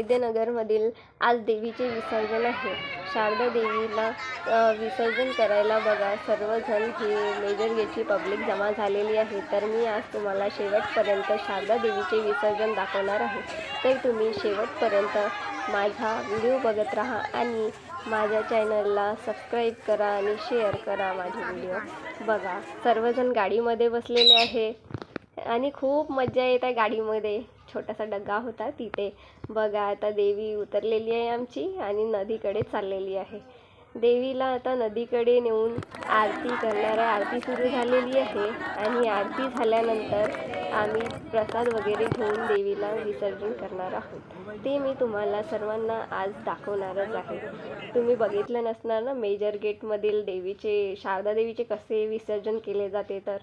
वैद्यनगरमधील आज देवीचे विसर्जन आहे. शारदा देवीला विसर्जन करायला बघा. सर्वजण ही मेजर गेटची पब्लिक जमा झालेली आहे. तर मी आज तुम्हाला शेवटपर्यंत शारदा देवीचे विसर्जन दाखवणार आहे. तर तुम्ही शेवटपर्यंत माझा व्हिडिओ बघत राहा आणि माझ्या चॅनलला सबस्क्राईब करा आणि शेअर करा माझे व्हिडिओ बघा सर्वजण गाडीमध्ये बसलेले आहे आणि खूप मजा येत आहे गाडीमध्ये. छोटासा डग्गा होता तिथे बघा आता देवी उतरलेली आहे आमची आणि नदीकडे चाललेली आहे. देवीला आता नदीकडे नेऊन आरती करणार आहे आरती सुरू झालेली आहे आणि आरती झाल्यानंतर आम्ही प्रसाद वगैरे घेऊन देवीला विसर्जन करणार आहोत. ते मी तुम्हाला सर्वांना आज दाखवणारच आहे. तुम्ही बघितलं नसणार ना मेजर गेटमधील देवीचे शारदा देवीचे कसे विसर्जन केले जाते तर?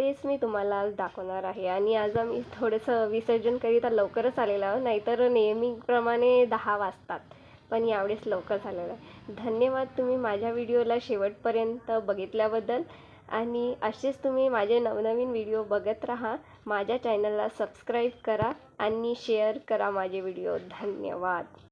तेच मी तुम्हाला आज दाखवणार आहे. आणि आज आम्ही थोडंसं विसर्जन करीता लवकरच आलेलो आहोत. नाहीतर नेहमीप्रमाणे दहा वाजतात. पण यावेळेस लवकर झालेलं आहे. धन्यवाद तुम्ही माझ्या व्हिडिओला शेवटपर्यंत बघितल्याबद्दल. आणि असेच तुम्ही माझे नवनवीन व्हिडिओ बघत राहा. माझ्या चॅनलला सबस्क्राईब करा आणि शेअर करा माझे व्हिडिओ. धन्यवाद.